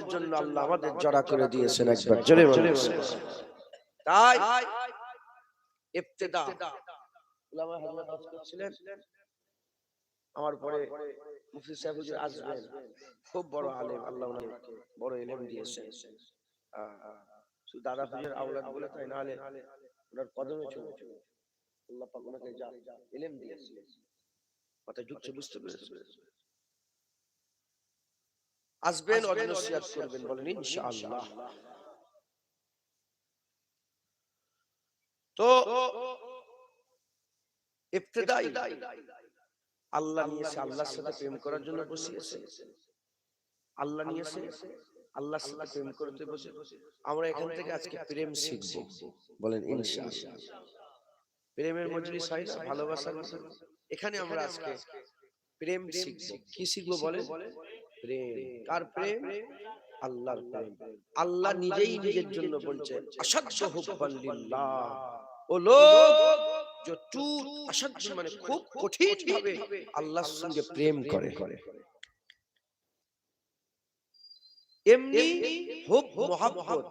মহব্বতের জন্য আল্লাহ আমাদের জড়া করে দিয়েছেন একবার। জোরে তাই ইবতিদা। উলামা হযরত আজ করছিলেন। আমার পরে মুফতি সাহেব হুজুর আসবেন। খুব বড় আলেম আল্লাহ ওনাকে বড় ইলম দিয়েছেন। শুধু দাদা হুজুর আওলাদ বলে তাই ওনার কদমে চলে আল্লাহ পাক ওনাকে যা ইলম কথা বুঝতে পেরেছে আসবেন অজনসিয়াত করবেন বলেন ইনশাআল্লাহ। তো ইবতিদাই আল্লাহ নিয়েছে আল্লাহর সাথে প্রেম করার জন্য বসিয়েছে। আল্লাহ নিয়েছে আল্লাহর সাথে প্রেম করতে বসে আমরা এখান থেকে আজকে প্রেম শিখব বলেন ইনশাআল্লাহ। প্রেমের মজলিস হয় না? ভালোবাসার। এখানে আমরা আজকে প্রেম শিখব। কি শিখব বলেন? প্রেম কার প্রেম? আল্লাহর প্রেম। আল্লাহ নিজেই নিজের জন্য বলছেন আসাধ্য হুব্বান লিল্লাহ। ও লোক যে টু অসাধ্য মানে খুব কঠিন ভাবে আল্লাহর সঙ্গে প্রেম করে। এমনি হুব মোহাব্বত।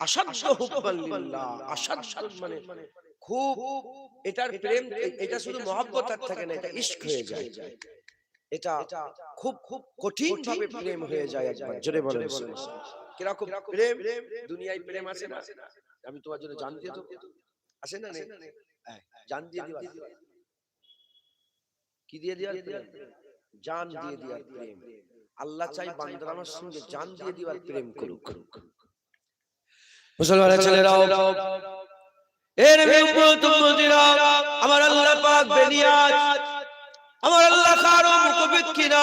অসাধ্য হুব্বান লিল্লাহ। অসাধ্য মানে খুব এটার প্রেম এটা শুধু মহব্বত আর থাকে না এটা ইশক হয়ে যায়। এটা খুব খুব কঠিন ভাবে প্রেম হয়ে যায় একবার। জোরে বলেন। কীরকম প্রেম? দুনিয়ায় প্রেম আছে না? আমি তোমার জন্য জান দিয়ে দেবো আছে না। জান দিয়ে দিবা কি দিয়ে দিয়ার প্রেম? জান দিয়ে দিয়ার প্রেম। আল্লাহ চাই বান্দার আমার সঙ্গে জান দিয়ে দিবার প্রেম করুক মুসলমানের ছেলেরাও এর উম্মতিরা আমার আল্লাহ পাক বেনিয়াজ আমার আল্লাহ কারও মুখবিক্ষি না।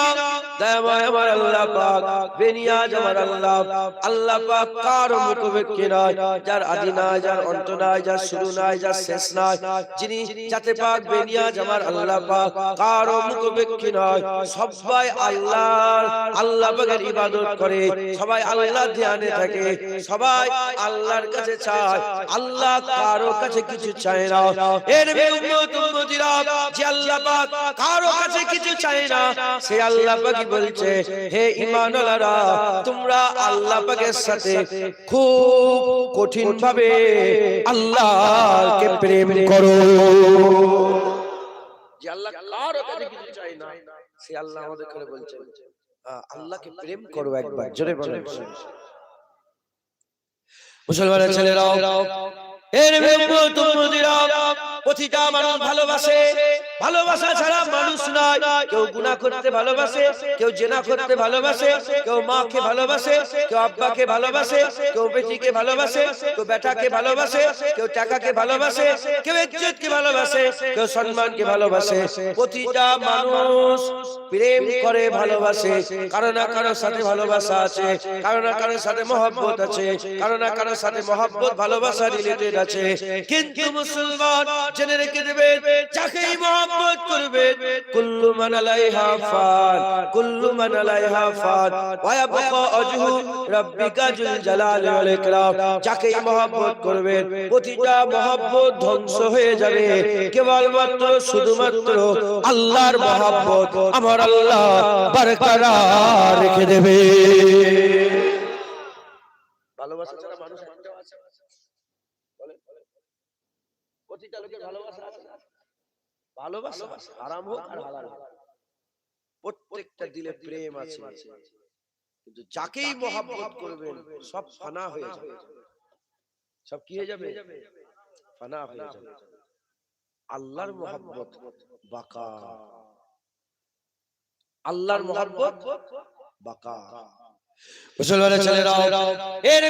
দয়াময় আমার আল্লাহ পাক, বেনিয়াজ আমার আল্লাহ। আল্লাহ পাক কারও মুখবিক্ষি নয় যার আদি নাই, যার অন্ত নাই, যার শুরু নাই, যার শেষ নাই। যিনি যাতে পাক, বেনিয়াজ আমার আল্লাহ পাক, কারও মুখবিক্ষি নয় সবাই আল্লাহর, আল্লাহ পাকের ইবাদত করে। সবাই আল্লাহ ধ্যানে থাকে। সবাই আল্লাহর কাছে চায়। আল্লাহ কারও কাছে কিছু চায় না। এর উম্মত, উম্মতিরা যে আল্লাহ পাক কারও কাছে কিছু চায় না। সে আল্লাহ পাকই বলছে হে তোমরা আল্লাহ পাকের সাথে খুব কঠিন ভাবে আল্লাহকে প্রেম করো। যে আল্লাহ কারও কাছে কিছু চাই না সে আল্লাহ আমাদের করে বলছেন আহ, আল্লাহকে প্রেম করো একবার জোরে বলেন। মুসলমানের ছেলেরাও এর উম্মতিরা প্রতিটা মানুষ ভালোবাসে ভালোবাসা ছাড়া মানুষ নয়। কেউ গুনাহ করতে ভালোবাসে, কেউ জেনা করতে ভালোবাসে, কেউ মাকে ভালোবাসে, কেউ আব্বাকে ভালোবাসে, কেউ বেটিকে ভালোবাসে, কেউ বেটাকে ভালোবাসে, কেউ টাকাকে ভালোবাসে, কেউ ইজ্জতকে ভালোবাসে, কেউ সম্মানকে ভালোবাসে। প্রতিটা মানুষ প্রেম করে ভালোবাসে। কারও না কারোর সাথে ভালোবাসা আছে, কারও না কারোর সাথে মহব্বত আছে, কারও না কারোর সাথে মহব্বত, ভালোবাসা রিলেটেড আছে। কিন্তু মুসলমান জেনে রেখে দেবে যাকেই মহব্বত করবে। কুল্লু মান আলাইহা ফান কুল্লু মান আলাইহা ফান ওয়া ইয়াবকা ওয়াজহু রাব্বিকা জুল জালালি ওয়াল ইকরাম। যাকেই মহব্বত করবে, প্রতিটা মহব্বত ধ্বংস হয়ে যাবে। কেবলমাত্র, শুধুমাত্র আল্লাহর মহব্বত আমার আল্লাহ বরকরার রেখে দেবে। ভালোবাসা ছাড়া মানুষ একটাও আছে। প্রতিটা লোকের ভালোবাসা আছে? ভালোবাসা হারাম হোক আর হালাল হোক। প্রত্যেকটা দিলে প্রেম আছে। কিন্তু যাকেই মহাব্বত করবেন সব ফানা হয়ে যাবে। সব কি হয়ে যাবে? ফানা হয়ে যাবে। আল্লাহর মহাব্বত বাকা। আল্লাহর মহাব্বত বাকা। মুসলমানের ছেলেরাও এর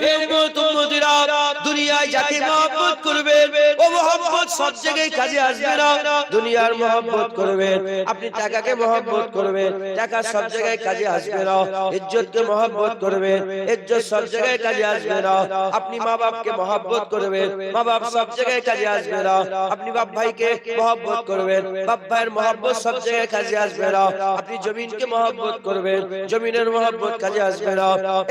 উম্মতিরা দুনিয়ায় যাকে মহব্বত করবে ও মহব্বত সব জায়গায় কাজে আসবে না। দুনিয়ার মহব্বত করবেন আপনি টাকাকে মহব্বত করবেন টাকা সব জায়গায় কাজে আসবে না। ইজ্জতকে মহব্বত করবেন ইজ্জত সব জায়গায় কাজে আসবে না। আপনি মা বাপকে মহব্বত করবেন মা বাপ সব জায়গায় কাজে আসবে না। আপনি বাপ ভাইকে মহব্বত করবেন বাপ ভাইয়ের মহব্বত সব জায়গায় কাজে আসবে না। আপনি জমিনকে মহব্বত করবেন জমিনের মহব্বত কাজে আসবে না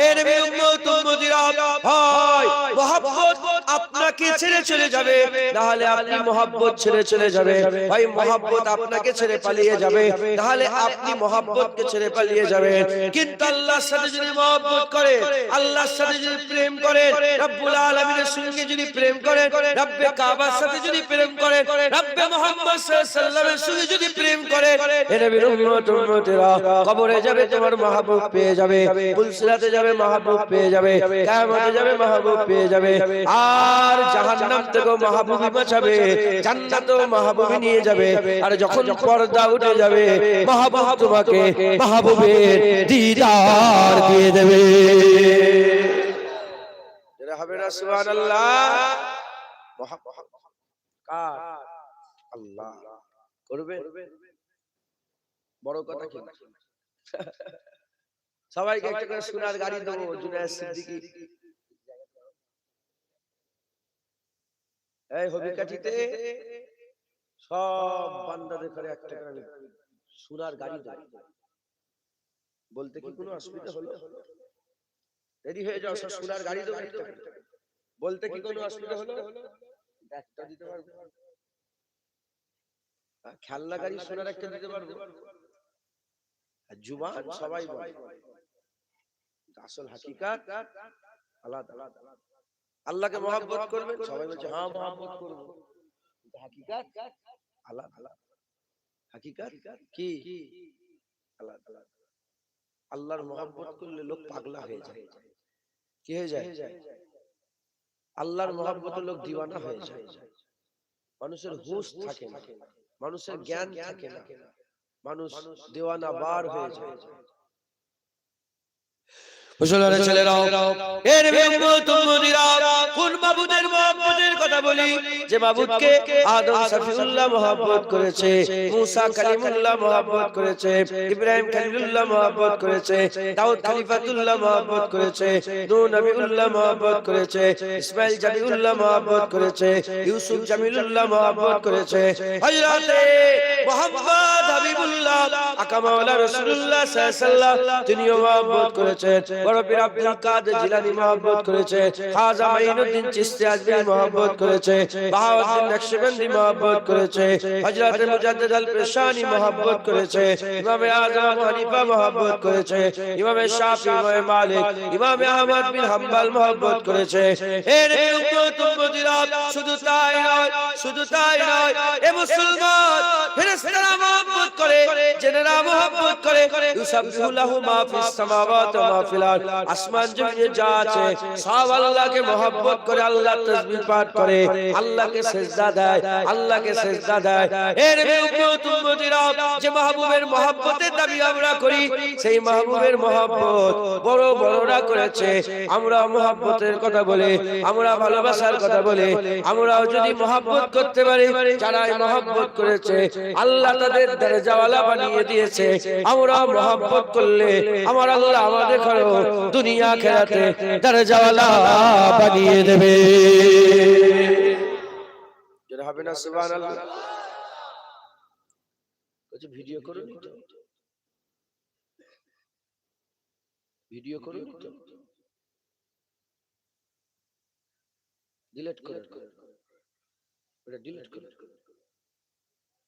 এর উম্মত উম্মতিরা হয় মহব্বত আপনাকে ছেড়ে চলে যাবে। তাহলে আপনি মহাব্বত ছেড়ে চলে যাবে। ভাই মহাব্বত আপনাকে ছেড়ে পালিয়ে যাবে। তাহলে আপনি মহাব্বতকে ছেড়ে পালিয়ে যাবে। কিন্তু আল্লাহর সাথে যদি মহাব্বত করে আল্লাহর সাথে যদি প্রেম করে রব্বুল আলামিনের সঙ্গে যদি প্রেম করে রব্বে কাবার সাথে যদি প্রেম করে রব্বে মুহাম্মদ সাল্লাল্লাহু আলাইহি সাল্লামের সঙ্গে যদি প্রেম করে এ নবীর উম্মত উম্মতেরা কবরে যাবে তোমার মাহবুব পেয়ে যাবে ফুলসিরাতে যাবে, মাহবুব পেয়ে যাবে, কিয়ামতে যাবে, মাহবুব পেয়ে যাবে। আর জাহান্নাম থেকেও মাহবুবই বাঁচাবে, জান্নাতেও মাহবুবই নিয়ে যাবে। আর যখন পর্দা উঠে যাবে, মাহবুব তোমাকে মাহবুবের দিদার দিয়ে দেবে। এরা হবে না, সুবহানাল্লাহ। আল্লাহ। করবে বড় কথা কি? সবাইকে একটা করে সোনার গাড়ি দেবো জুনায়েদ সিদ্দিকী। এই হবিকাঠিতে সব বান্দাদের করে একটা করে সোনার গাড়ি দেবো। বলতে কি কোনো অসুবিধা হলো? রেডি হয়ে যাও সব সোনার গাড়ি দেবো। একটা বলতে কি কোনো অসুবিধা হলো? একটা দিতে পারব। খেলনা গাড়ি সোনার একটা দিতে পারব। জুবান সবাই বলে। আসল হাকিকাত আলাদা আল্লাহকে মহাব্বত করবেন সবাই বলছে হ্যাঁ মহাব্বত করব। হাকিকাত আলাদা আলাদা হাকিকাত কি? আলাদা আলাদা আল্লাহর মহাব্বত করলে লোক পাগলা হয়ে যায়। কি হয়ে যায়? আল্লাহর মহাব্বতে লোক দিওয়ানা হয়ে যায়। মানুষের হুঁশ থাকে না। মানুষের জ্ঞান থাকে না। মানুষ দেওয়ানা বার হয়ে যায়। মুসলমানের ছেলেরাও এর কোন মাবুদের মহব্বতের কথা বলি। যে মাবুদকে আদম সফিউল্লাহ মহব্বত করেছে মুসা কালিমুল্লাহ মহব্বত করেছে ইব্রাহিম খলিলুল্লাহ মহব্বত করেছে দাউদ খলিফাতুল্লাহ মহব্বত করেছে নূহ নবিউল্লাহ মহব্বত করেছে ইসমাইল জামিউল্লাহ মহব্বত করেছে ইউসুফ জামিলুল্লাহ মহব্বত করেছে হযরতে মুহাম্মদ হাবিবুল্লাহ আকা মাওলা রাসূলুল্লাহ সাল্লাল্লাহু আলাইহি ওয়াসাল্লাম তিনিও মহব্বত করেছেন। বড় পীর আব্দুল কাদের জিলানী মহব্বত করেছে। খাজা মাইনুদ্দিন চিশতি আজমিরি মহব্বত করেছে। বাহাউদ্দিন নকশবন্দি মহব্বত করেছে। হযরত মুজাদ্দিদ আল পেশানি মহব্বত করেছে। ইমাম আযম হানিফা মহব্বত করেছে। ইমাম শাফি, ইমাম মালিক, ইমাম আহমদ বিন হাম্বল মহব্বত করেছে। এর উম্মত উম্মতিরা শুধু তাই নয়, শুধু তাই নয়, এ মুসলমান ফেরেশতারা মহব্বত করে, জেনেরা মহব্বত করে। ইউসাবিহু লাহু মা ফিস সামাওয়াতি ওয়া মা ফিল আরদ আসমান জমিনে যা আছে, সব আল্লাহকে মহব্বত করে, আল্লাহ তাসবিহ পাঠ করে, আল্লাহকে সিজদা দেয়, আল্লাহকে সিজদা দেয়। এর উম্মত, উম্মতিরা, যে মাহবুবের মহব্বতের দাবি আমরা করি, সেই মাহবুবের মহব্বত বড় বড়রা করেছে। আমরা মহব্বতের কথা বলে, আমরা ভালোবাসার কথা বলে, আমরাও যদি মহব্বত করতে পারি, যারা এই মহব্বত করেছে, আল্লাহ তাদের দরজাওয়ালা বানিয়ে দিয়েছে। আমরা মহব্বত করলে আমার আল্লাহ আমাদের ঘরে দুনিয়া খেলাতে দরজাওয়ালা বানিয়ে দেবে। হবে না সুবহানাল্লাহ। ভিডিও করুন ভিডিও করুন ডিলিট করুন। ডিলিট করুন।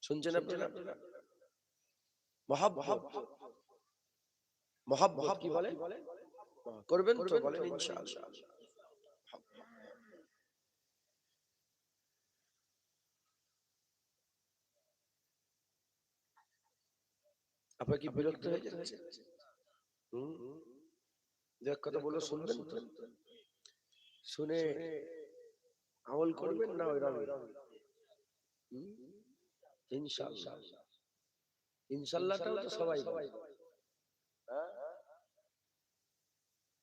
শুনছেন আপনারা? মহাব্বত। মহাব্বত কি বলে? করবেন তো বলেন ইনশাআল্লাহ। আপনার কি বিরক্ত হয়ে যাচ্ছে? হুম দেখ কথা বলে শুনবেন তো। শুনে আমল করবেন না ওইরকম? ইনশাআল্লাহ। ইনশাআল্লাহটাও তো সবাই বলে। হ্যাঁ?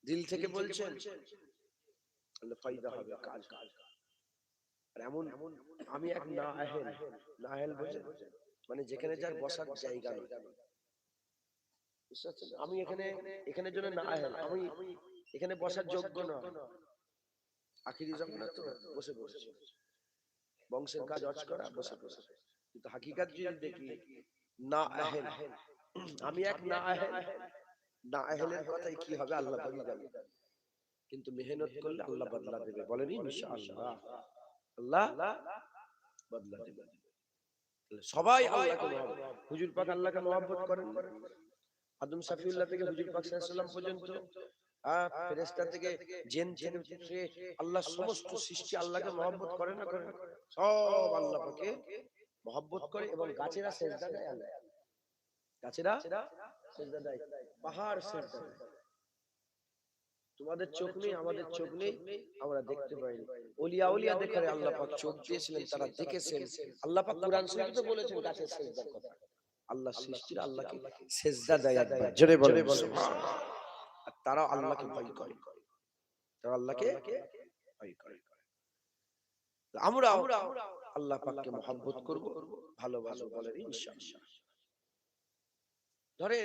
দিল থেকে বলছেন তাহলে ফায়দা হবে কাজ আর এমন আমি এক না আহেল না আহেল বোঝেন? মানে যেখানে যার বসার জায়গা নেই। আমি এখানে এখানের জন্য না আহেল আমি এখানে বসার যোগ্য না আখিরি জমানা তো বসে বসে বংশের কাজ অজ করা বসে বসে কিন্তু হাকিকাত যদি দেখি না আহেল আমি এক না আহেল না আহেলের কথাই কি হবে? আল্লাহ জানে কিন্তু মেহনত করলে আল্লাহ বদলা দেবে বলেন ইনশাআল্লাহ। আল্লাহ বদলা তাহলে সবাই আল্লাহকে হুজুর পাক আল্লাহকে মহব্বত করেন। আদম সাফিউল্লাহ থেকে হুজুর পাক সাল্লাল্লাহু পর্যন্ত ফেরেশতা থেকে জিন থেকে আল্লাহ সমস্ত সৃষ্টি আল্লাহকে মহব্বত করে না করে। সব আল্লাহ পাকে মহব্বত করে এবং গাছেরা সেজদা দেয় আল্লাহ গাছেরা সেজদা দেয় পাহাড় সেজদা দেয় তোমাদের চোখ নেই আমাদের চোখ নেই আমরা দেখতে পাইনি। ওলিয়া ওলিয়া দেখে আল্লাহ পাক চোখ দিয়েছিলেন তারা দেখেছেন। আল্লাহ পাক কোরআন শরীফে তো বলেছেন গাছের সেজদার কথা আল্লাহ সৃষ্টির আল্লাহকে সেজদা দেয় একবার। জোরে বলে আর তারা আল্লাহকে ভয় করে। তারা আল্লাহকে ভয় করে। আমরা আল্লাহ পাককে মহব্বত করব ভালোবাসবো বলেন ইনশাআল্লাহ। ধরে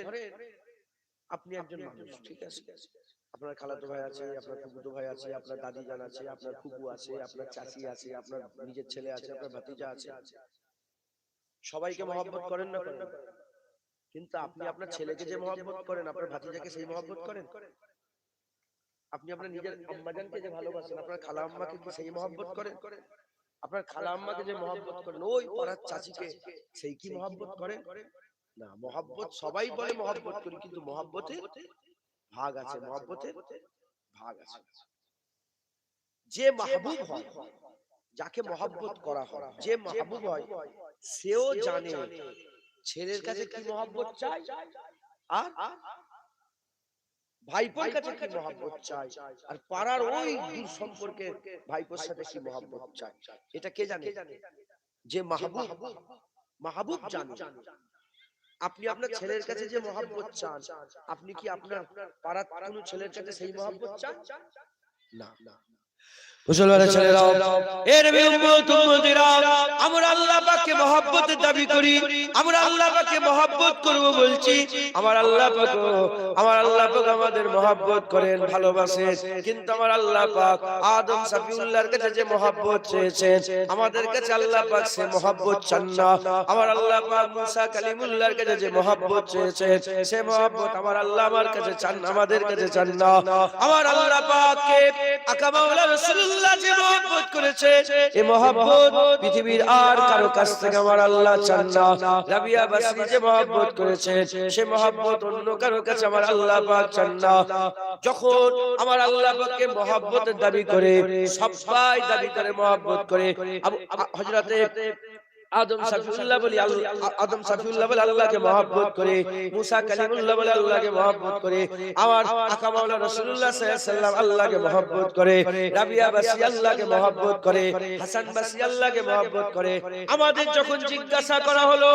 আপনি একজন মানুষ ঠিক আছে? আপনার খালাতো ভাই আছে আপনার ফুফুতো ভাই আছে আপনার দাদি জান আছে আপনার ফুপু আছে আপনার চাচি আছে আপনার নিজের ছেলে আছে আপনার ভাতিজা আছে। সবাইকে মহব্বত করেন না করেন কিন্তু আপনি আপনার ছেলেকে যে মহব্বত করেন আপনার ভাতিজাকে সেই মহব্বত করেন। আপনি আপনার নিজের আম্মাজানকে যে ভালোবাসেন আপনার খালা আম্মাকে কি সেই মহব্বত করেন। আপনার খালা আম্মাকে যে মহব্বত করেন ওই পাড়ার চাচিকে সেই কি মহব্বত করেন? না মহব্বত সবাই বলে মহব্বত করি কিন্তু মহব্বতে ভাগ আছে মহব্বতে ভাগ আছে। যে মাহবুব হয় যাকে মহব্বত করা হয় যে মাহবুব হয় সেও জানে ছেলের কাছে কি মহব্বত চাই আর ভাইপোর কাছে কি মহব্বত চাই আর পাড়ার ওই দূর সম্পর্কে ভাইপোর সাথে কি মহব্বত চাই এটা কে জানে? যে মাহবুব মাহবুব জানে। আপনি আপনার ছেলের কাছে যে মহাব্বত চান আপনি কি আপনার পাড়ার কোনো ছেলের কাছে সেই মহাব্বত চান? না না। মুসলমানের ছেলেরাও এ নবী উম্মত উম্মতিরা আমরা আল্লাহ পাককে মহব্বতের দাবি করি আমরা আল্লাহ পাককে মহব্বত করব বলছি আমার আল্লাহ পাক আমার আল্লাহ পাক আমাদের মহব্বত করেন ভালোবাসেন কিন্তু আমার আল্লাহ পাক আদম সাফিউল্লাহর কাছে যে মহব্বত চেয়েছেন আমাদের কাছে আল্লাহ পাক সে মহব্বত চান না। আমার আল্লাহ পাক মুসা কালিমুল্লাহর কাছে যে মহব্বত চেয়েছেন সে মহব্বত আমার আল্লাহ আমার কাছে চান না, আমাদের কাছে চান না। আমার আল্লাহ পাককে আকা মাওলা রাসূলুল্লাহ যে মহব্বত করেছে এই মহব্বত পৃথিবীর আর কারও কাছ থেকে আমার আল্লাহ চান না। রাবিয়া বাসরি যে মহব্বত করেছে সে মহব্বত অন্য কারও কাছে আমার আল্লাহ পাক চান না। যখন আমার আল্লাহ পাককে মহব্বতের দাবি করে সবাই দাবি করে মহব্বত করে। হযরতে আদম সাফিউল্লাহ বলি আল্লাহ আদম সাফিউল্লাহ বলে আল্লাহকে মহব্বত করে মুসা কালিমুল্লাহ বলে আল্লাহকে মহব্বত করে আমার আকা মাওলানা রাসূলুল্লাহ সাল্লাল্লাহু আল্লাহকে মহব্বত করে রাবিয়া বাসি আল্লাহকে মহব্বত করে হাসান বাসি আল্লাহকে মহব্বত করে আমাদের যখন জিজ্ঞাসা করা হলো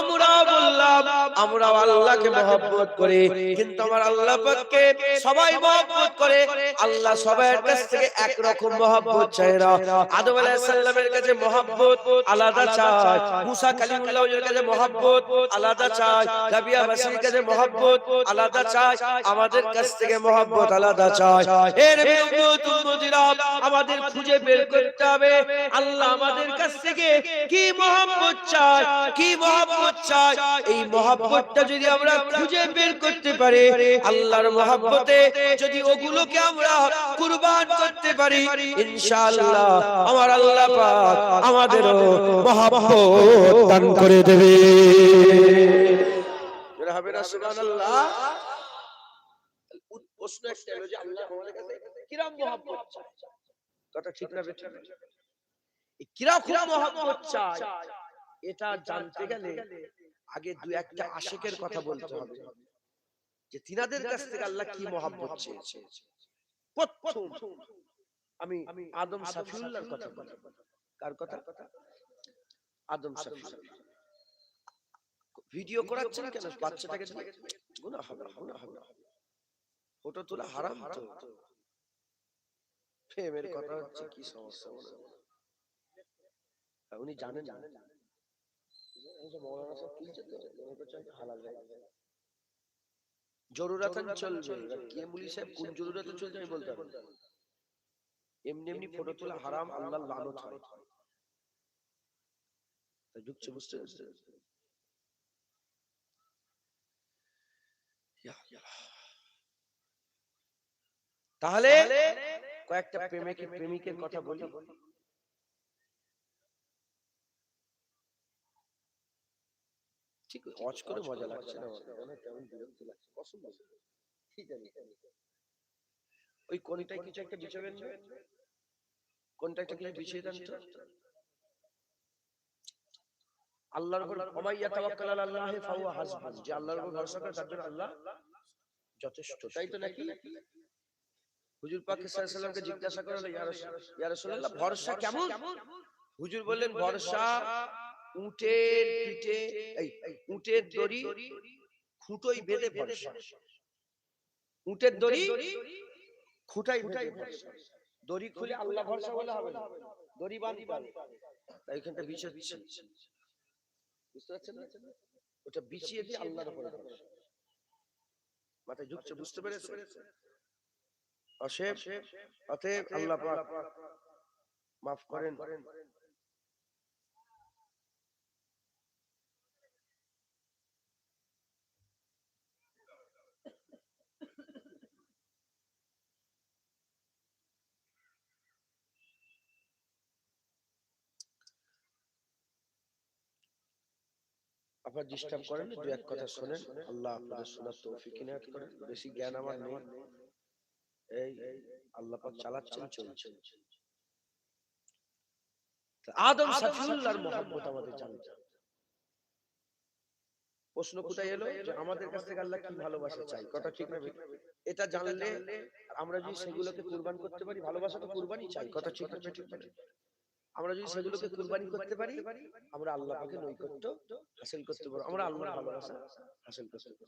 আমরা বললাম আমরা আল্লাহকে মহব্বত করি কিন্তু আমার আল্লাহ পাককে সবাই মহব্বত করে আল্লাহ সবার কাছ থেকে এক রকম মহব্বত চায় না আদম আলাইহিস সালামের কাছে মহব্বত আলাদা চায় মুসা কাছে মহব্বত, আলাদা কাছে মহব্বত, আলাদা আমাদের কাছ থেকে মহব্বত আলাদা আমাদের খুঁজে বের করতে হবে। আল্লাহ আমাদের কাছ থেকে কি মহব্বত কি মহব্বত এই মহব্বতটা যদি আমরা খুঁজে বের করতে পারি, আল্লাহর মহব্বতে যদি ওগুলোকে আমরা কুরবান করতে পারি, ইনশাআল্লাহ আমার আল্লাহ পাক আমাদেরও মহব্বত দান করে দেবে। জোরে হবে না সুবহানাল্লাহ। উত- প্রশ্ন একটা যে আল্লাহ আমাদের কাছে কিরাম মহব্বত চায় কথা ঠিক না বেঠিক? কীরকম মহব্বত চায় এটা জানতে গেলে আগে দু একটা আশেকের কথা বলতে হবে। যে তিনাদের কাছ থেকে আল্লাহ কি মহব্বত চেয়েছে? প্রথম আমি আদম সাফিউল্লাহর কথা বলি। কার কথা? আদম ভিডিও করাচ্ছেন কেন? বাচ্চাটাকে? হবে হবে। ফটো তোলা হারাম তো। প্রেমের কথা হচ্ছে কি সমস্যা বলে? উনি জানেন। জরুরাতান চলবে। কে মুলি সাহেব কোন জরুরাতে চলছে আমি বলতে এমনি এমনি ফটো তোলা হারাম আল্লাহ লানত হয়। ঢুকছে বুঝতে পারছে তাহলে কয়েকটা প্রেমিক প্রেমিকের কথা বলি। ঠিক করে মজা লাগছে। না লাগছে। ওই কোনটায় কিছু একটা বিছাবেন কোনটা একটা কিছু বিছিয়ে দেন আল্লাহর উপর ওমাইয়া তাওয়াক্কাল আলা আল্লাহি ফাহুয়া হাসবুন যে আল্লাহর উপর ভরসা করে তার জন্য আল্লাহ যথেষ্ট। তাই তো নাকি? হুজুর পাক সাল্লাল্লাহু জিজ্ঞাসা করা হলো ইয়া রাসূল- রাসূলুল্লাহ ভরসা কেমন? হুজুর বললেন ভরসা উটের পিঠে এই উটের দড়ি খুঁটোই বেঁধে ভরসা। উটের দড়ি খুঁটাই বেঁধে ভরসা। দড়ি খুলে আল্লাহ ভরসা বলে হবে। না দড়ি বাঁধতে হবে। তাই এখানটা বিছিয়ে দিচ্ছে বুঝতে পারছেন না? ওটা বিছিয়ে দিয়ে আল্লাহর উপরে মাথায় ঢুকছে বুঝতে পেরেছে অশেষ অতএব আল্লাহ পাক মাফ করেন। আপনার ডিস্টার্ব করেন দু এক কথা শোনেন আল্লাহ আপনাদের শোনার তৌফিক ইনায়াত করেন বেশি জ্ঞান আমার নেই। এই আল্লাহ পাক চালাচ্ছেন চলছে। আদম সাফিউল্লাহর মহব্বত আমাদের জানতে। প্রশ্ন কোথায় এলো? যে আমাদের কাছ থেকে আল্লাহ কি ভালোবাসা চাই কথা ঠিক না এটা জানলে আমরা যদি সেগুলোকে কুরবান করতে পারি ভালোবাসা তো কুরবানি চাই। কথা ঠিক না বলেন? আমরা যদি সেগুলোকে কুরবানি করতে পারি আমরা আল্লাহ পাকে নৈকট্য হাসিল করতে পারব। আমরা আল্লাহর ভালোবাসা হাসিল করতে পারব।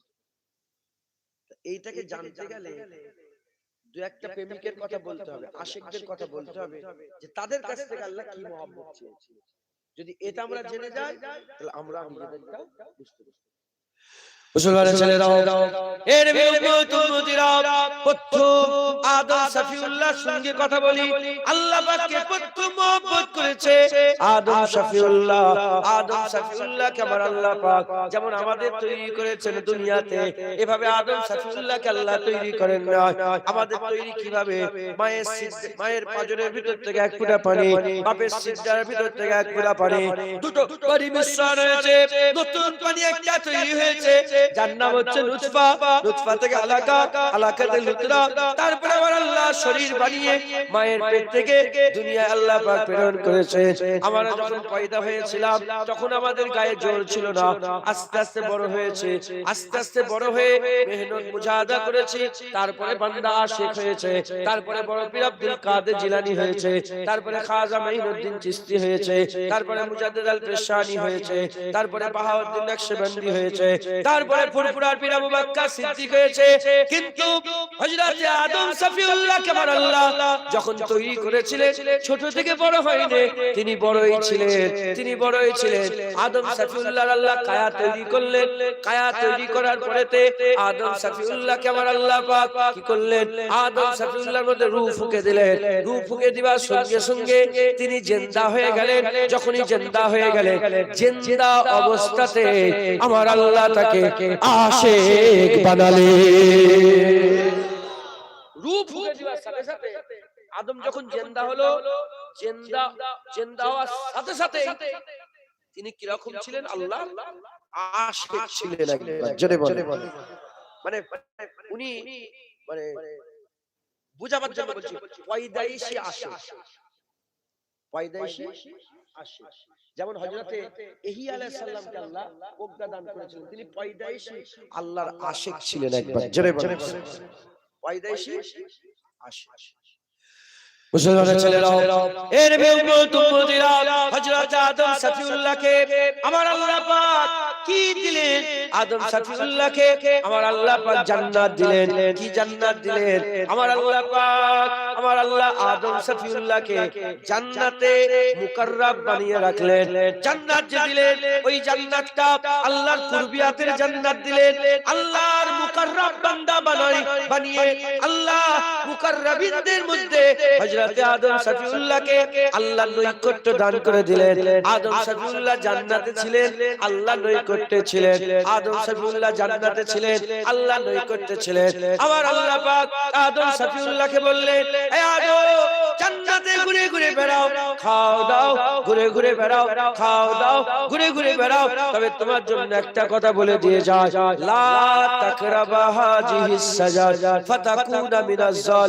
এইটাকে জানতে গেলে দু একটা প্রেমিকের কথা বলতে হবে আশিকদের কথা বলতে হবে যে তাদের কাছ থেকে আল্লাহ কি মহব্বত চেয়েছে? যদি এটা আমরা জেনে যাই তাহলে আমরা নিজেদেরটা বুঝতে পারব। মুসলমানের ছেলেরাও এর প্রথম আদম সাফিউল্লাহর সঙ্গে কথা বলি। আল্লাহ পাককে প্রথম মহব্বত করেছে আদম সাফিউল্লাহ। আদম সাফিউল্লাহকে আমার আল্লাহ পাক যেমন আমাদের তৈরি করেছেন দুনিয়াতে এভাবে আদম সাফিউল্লাহকে আল্লাহ তৈরি করেন না আমাদের তৈরি কীভাবে? মায়ের মায়ের পাজরের ভিতর থেকে এক ফোঁটা পানি বাপের সিদ্ধার ভিতর থেকে এক ফোঁটা পানি দুটো পানি মিশ্রণ হয়েছে নতুন পানি একটা তৈরি হয়েছে যার নাম হচ্ছে লুৎফা। লুৎফা থেকে আলাকা আলাকা থেকে লুতরা তারপরে আল্লাহ শরীর বানিয়ে মায়ের পেট থেকে দুনিয়ায় আল্লাহ পাক প্রেরণ করেছে। আমরা যখন পয়দা হয়েছিলাম, তখন আমাদের গায়ে জোর ছিল না। আস্তে আস্তে বড় হয়েছে। আস্তে আস্তে বড় হয়ে মেহনত মুজাহাদা করেছি। তারপরে বান্দা আশিক হয়েছে। তারপরে বড় পীর আব্দুল কাদের জিলানী হয়েছে। তারপরে খাজা মাইনুদ্দিন চিশতি হয়েছে। তারপরে মুজাদ্দিদ আল পেশানি হয়েছে। তারপরে বাহাউদ্দিন নকশবন্দি হয়েছে। তারপরে ফুরফুরার পীর আবু বকর সিদ্দিক হয়েছে। কিন্তু হযরত আদম সফিউল্লাহ যখন তৈরি করেছিলেন, ছোট থেকে বড় হয়নি, তিনি বড়ই ছিলেন, তিনি বড়ই ছিলেন। আদম সফিউল্লাহ আল্লাহ কায়া তৈরি করলেন, কায়া তৈরি করার পরেতে আদম সফিউল্লাহ আল্লাহ পাক কি করলেন? আদম সফিউল্লাহর মধ্যে ফুঁকে দিলেন। দিবার সঙ্গে সঙ্গে তিনি জিন্দা হয়ে গেলেন, যখনই জিন্দা হয়ে গেলেন, জিন্দা অবস্থাতে আমার আল্লাহ তাকে আশেক বানালে রূপ ফুঁকে দিবার সাথে সাথে আদম যখন জেন্দা হলো জেন্দা জেন্দা হওয়ার সাথে সাথে তিনি কীরকম ছিলেন? আল্লাহ আশেক ছিলেন একবার জোরে বলে মানে উনি মানে বুঝাবার জন্য বলছি পয়দাইশি আসে পয়দাইশি আসে যেমন হযরতে এহি আলাইহিস সালামকে আল্লাহ প্রজ্ঞা দান করেছিলেন। তিনি পয়দাইশি আল্লাহর আশিক ছিলেন একবার। জোরে বলে পয়দাইশি ছেলেরাও এর হযরত আদম সফিউল্লাহকে আমার আল্লাহ পাক কি দিলেন? আদম সফিউল্লাহকে আমার আল্লাহ পাক জান্নাত দিলেন। কি জান্নাত দিলেন? আমার আল্লাহ পাক আমার আল্লাহ আদম সফিউল্লাহকে জান্নাতে মুকাররাব বানিয়ে রাখলেন। জান্নাত যে দিলেন ওই জান্নাতটা আল্লাহর কুরবিয়াতের জান্নাত দিলেন। আল্লাহর বান্দা বানাই, বানিয়ে আল্লাহ মধ্যে হযরত আদম আল্লাহ নৈকট্য দান করে দিলেন। আদম জান্নাতে ছিলেন, আল্লাহ নৈকট্যে ছিলেন। আদম জান্নাতে ছিলেন, আল্লাহ নৈকট্যে ছিলেন। আল্লাহ পাক আদম বললেন আদম, জান্নাতে ঘুরে ঘুরে বেড়াও, খাও দাও, ঘুরে ঘুরে বেড়াও, খাও দাও, ঘুরে ঘুরে বেড়াও। তবে তোমার জন্য একটা কথা বলে দিয়ে যায় লা হাজিহিস সাজার ফাতাকুনা মিনাজ